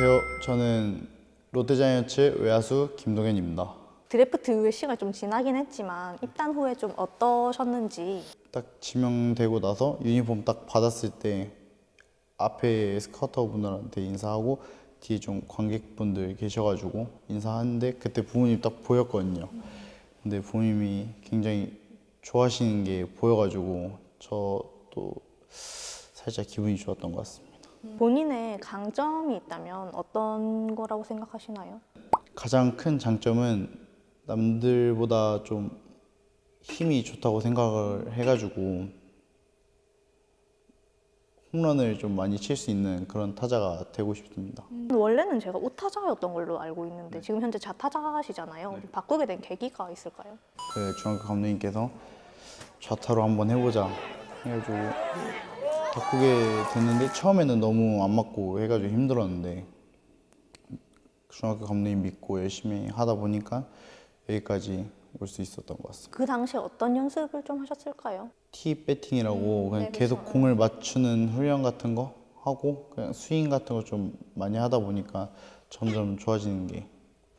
안녕하세요. 저는 롯데자이언츠 외야수 김동현입니다. 드래프트 이후에 시간이 좀 지나긴 했지만 입단 후에 좀 어떠셨는지 딱 지명되고 나서 유니폼 딱 받았을 때 앞에 스카우터 분들한테 인사하고 뒤에 좀 관객분들 계셔가지고 인사하는데 그때 부모님 딱 보였거든요. 근데 부모님이 굉장히 좋아하시는 게 보여가지고 저도 살짝 기분이 좋았던 것 같습니다. 본인의 강점이 있다면 어떤 거라고 생각하시나요? 가장 큰 장점은 남들보다 좀 힘이 좋다고 생각을 해가지고 홈런을 좀 많이 칠 수 있는 그런 타자가 되고 싶습니다. 원래는 제가 우타자였던 걸로 알고 있는데 지금 현재 좌타자시잖아요. 바꾸게 된 계기가 있을까요? 그 중학교 감독님께서 좌타로 한번 해보자 해가지고 바꾸게 됐는데 처음에는 너무 안 맞고 해가지고 힘들었는데 중학교 감독님 믿고 열심히 하다 보니까 여기까지 올 수 있었던 것 같습니다. 그 당시에 어떤 연습을 좀 하셨을까요? 티 배팅이라고 그냥 계속 공을 맞추는 훈련 같은 거 하고 그냥 스윙 같은 거 좀 많이 하다 보니까 점점 좋아지는 게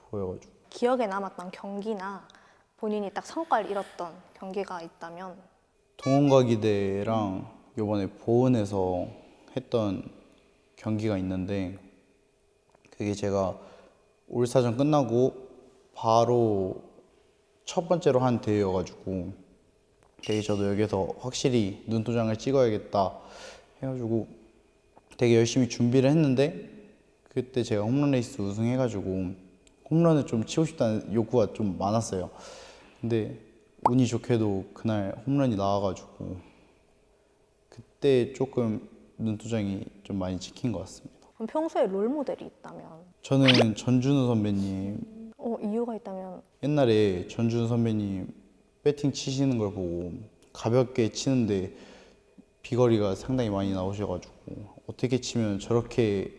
보여가지고 기억에 남았던 경기나 본인이 딱 성과를 이뤘던 경기가 있다면 동원과기대랑 요번에 보은에서 했던 경기가 있는데 그게 제가 올 사전 끝나고 바로 첫 번째로 한 대회여가지고 되게 저도 여기서 확실히 눈도장을 찍어야겠다 해가지고 되게 열심히 준비를 했는데 그때 제가 홈런 레이스 우승해가지고 홈런을 좀 치고 싶다는 욕구가 좀 많았어요. 근데 운이 좋게도 그날 홈런이 나와가지고 그때 조금 눈도장이 좀 많이 찍힌 것 같습니다. 그럼 평소에 롤 모델이 있다면 저는 전준우 선배님 어, 이유가 있다면 옛날에 전준우 선배님 배팅 치시는 걸 보고 가볍게 치는데 비거리가 상당히 많이 나오셔가지고 어떻게 치면 저렇게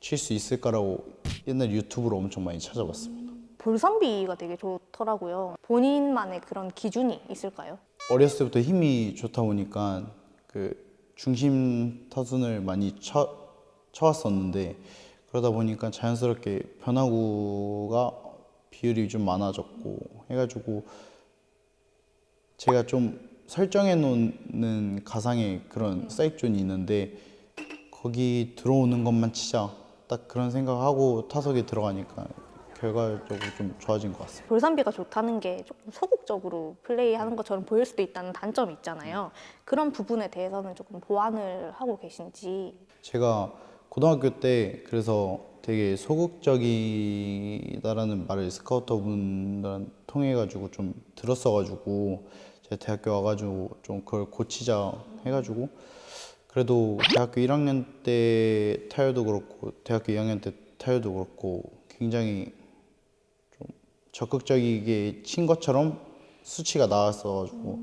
칠 수 있을까라고 옛날 유튜브로 엄청 많이 찾아봤습니다. 볼선비가 되게 좋더라고요. 본인만의 그런 기준이 있을까요? 어렸을 때부터 힘이 좋다 보니까 그 중심 타순을 많이 쳐, 쳐왔었는데 그러다 보니까 자연스럽게 변화구가 비율이 좀 많아졌고 해가지고 제가 좀 설정해 놓는 가상의 그런 사이존이 있는데 거기 들어오는 것만 치자. 딱 그런 생각하고 타석에 들어가니까 결과적으로 좀 좋아진 것 같습니다. 볼선비가 좋다는 게 조금 소극적으로 플레이하는 것처럼 보일 수도 있다는 단점이 있잖아요. 그런 부분에 대해서는 조금 보완을 하고 계신지 제가 고등학교 때 그래서 되게 소극적이다라는 말을 스카우터 분들 통해 가지고 좀 들었어 가지고 제가 대학교 와 가지고 좀 그걸 고치자 해 가지고 그래도 대학교 1학년 때 타율도 그렇고 대학교 2학년 때 타율도 그렇고 굉장히 좀 적극적이게 친 것처럼 수치가 나왔어가지고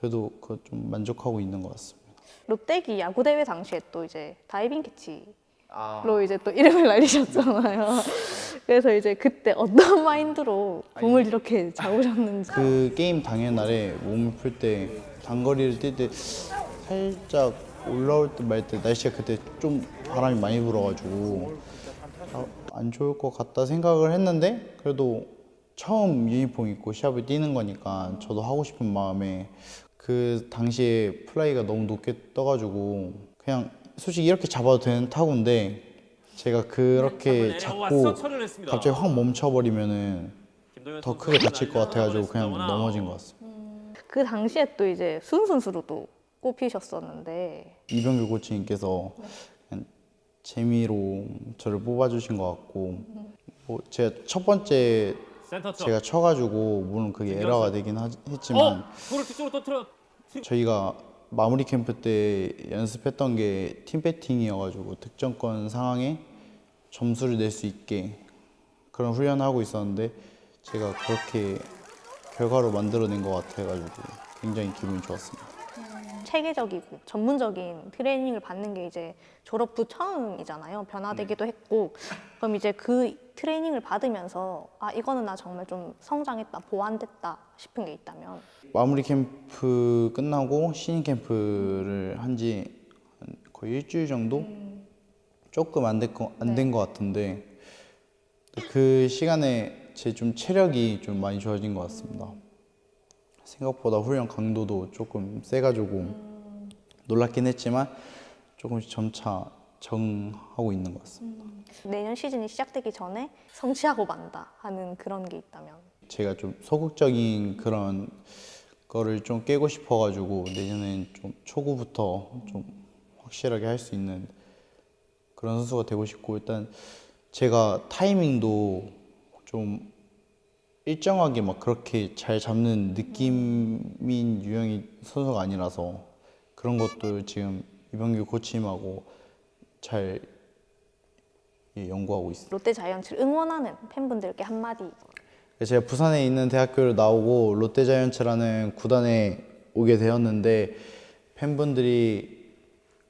그래도 그거 좀 만족하고 있는 것 같습니다. 롯데기 야구 대회 당시에 또 이제 다이빙 캐치로 이제 또 이름을 날리셨잖아요. 그래서 이제 그때 어떤 마인드로 공을 이렇게 잡으셨는지. 그 게임 당일 날에 몸을 풀 때 단거리를 뛸 때 살짝 올라올 때 말 때 날씨가 그때 좀 바람이 많이 불어가지고 아, 안 좋을 것 같다 생각을 했는데 그래도 처음 유니폼 입고 시합을 뛰는 거니까 저도 하고 싶은 마음에 그 당시에 플라이가 너무 높게 떠가지고 그냥 솔직히 이렇게 잡아도 되는 타구인데 제가 그렇게 잡고 갑자기 확 멈춰버리면은 더 크게 다칠 것 같아가지고 그냥 넘어진 것 같습니다. 그 당시에 또 이제 순순수로도 꼽히셨었는데. 이병규 코치님께서 재미로 저를 뽑아주신 것 같고 뭐 제가 첫 번째 센터 쪽. 제가 쳐가지고 물론 그게 에러가 되긴 하- 했지만 어, 볼을 뒤쪽으로 터트려. 저희가 마무리 캠프 때 연습했던 게 팀 배팅이어가지고 득점권 상황에 점수를 낼 수 있게 그런 훈련을 하고 있었는데 제가 그렇게 결과로 만들어낸 것 같아가지고 굉장히 기분이 좋았습니다. 체계적이고 전문적인 트레이닝을 받는 게 이제 졸업 후 처음이잖아요. 변화되기도 했고 그럼 이제 그 트레이닝을 받으면서 아 이거는 나 정말 좀 성장했다, 보완됐다 싶은 게 있다면 마무리 캠프 끝나고 신인 캠프를 한 지 거의 일주일 정도 조금 안된거안 네. 같은데 그 시간에 제 좀 체력이 좀 많이 좋아진 것 같습니다. 생각보다 훈련 강도도 조금 세가지고 놀랍긴 했지만 조금씩 점차 적응하고 있는 것 같습니다. 내년 시즌이 시작되기 전에 성취하고 만다 하는 그런 게 있다면 제가 좀 소극적인 그런 거를 좀 깨고 싶어가지고 내년엔 좀 초구부터 좀 확실하게 할 수 있는 그런 선수가 되고 싶고 일단 제가 타이밍도 좀 일정하게 막 그렇게 잘 잡는 느낌인 유형의 선수가 아니라서 그런 것도 지금 이병규 코치님하고 잘 예, 연구하고 있습니다. 롯데 자이언츠를 응원하는 팬분들께 한마디 제가 부산에 있는 대학교를 나오고 롯데 자이언츠라는 구단에 오게 되었는데 팬분들이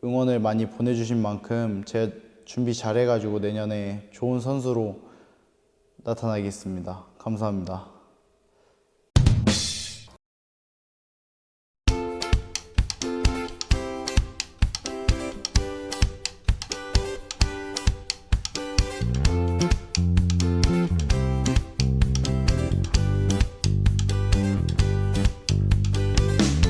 응원을 많이 보내주신 만큼 제가 준비 잘해가지고 내년에 좋은 선수로 나타나겠습니다. 감사합니다.